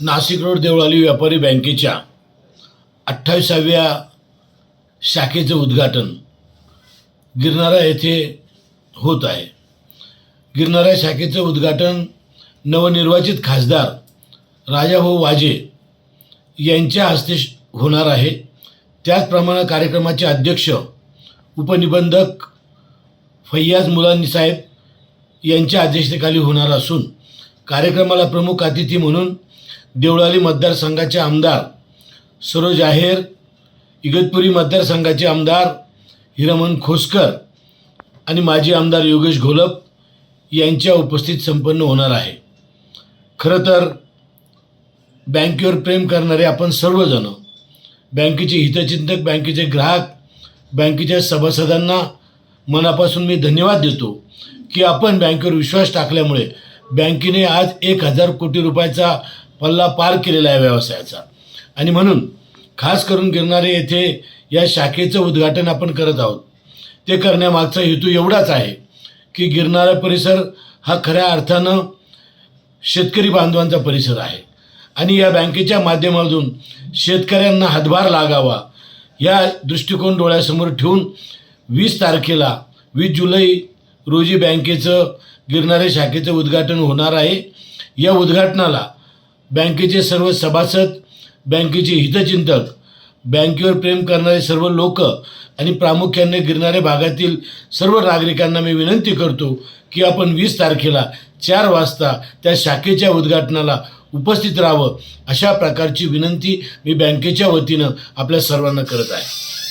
Nashik road Deolali व्यापारी बँकेच्या अठ्ठावीसाव्या शाखेचं उद्घाटन गिरनारा येथे होत आहे. गिरनारा शाखेचं उद्घाटन नवनिर्वाचित खासदार राजाभाऊ वाजे यांच्या हस्ते होणार आहे. त्याचप्रमाणे कार्यक्रमाचे अध्यक्ष उपनिबंधक फैयाज मुलानी साहेब यांच्या अध्यक्षतेखाली होणार असून कार्यक्रमाला प्रमुख अतिथी म्हणून देवळाली मतदारसंघाचे आमदार सरोज आहेर इगतपुरी मतदारसंघाचे आमदार हिरमन खोसकर आणि माजी आमदार योगेश घोलप यांच्या उपस्थित संपन्न होणार आहे. खरं तर बँकेवर प्रेम करणारे आपण सर्वजण बँकेचे हितचिंतक बँकेचे ग्राहक बँकेच्या सभासदांना मनापासून मी धन्यवाद देतो की आपण बँकेवर विश्वास टाकल्यामुळे बँकेने आज एक हजार कोटी रुपयाचा पल्ला पार केलेला आहे व्यवसायाचा. आणि म्हणून खास करून गिरणारे येथे या शाखेचं उद्घाटन आपण करत आहोत. ते करण्यामागचा हेतू एवढाच आहे की गिरणारा परिसर हा खऱ्या अर्थानं शेतकरी बांधवांचा परिसर आहे. आणि या बँकेच्या माध्यमातून शेतकऱ्यांना हातभार लागावा या दृष्टिकोन डोळ्यासमोर ठेवून वीस तारखेला वीस जुलै रोजी बँकेचं गिरणारे शाखेचं उद्घाटन होणार आहे. या उद्घाटनाला बँकेचे सर्व सभासद बँकेचे हितचिंतक बँकेवर प्रेम करणारे सर्व लोक आणि प्रामुख्याने गिरणारे भागातील सर्व नागरिकांना मी विनंती करतो की आपण वीस तारखेला चार वाजता त्या शाखेच्या उद्घाटनाला उपस्थित राहावं अशा प्रकारची विनंती मी बँकेच्या वतीनं आपल्या सर्वांना करत आहे.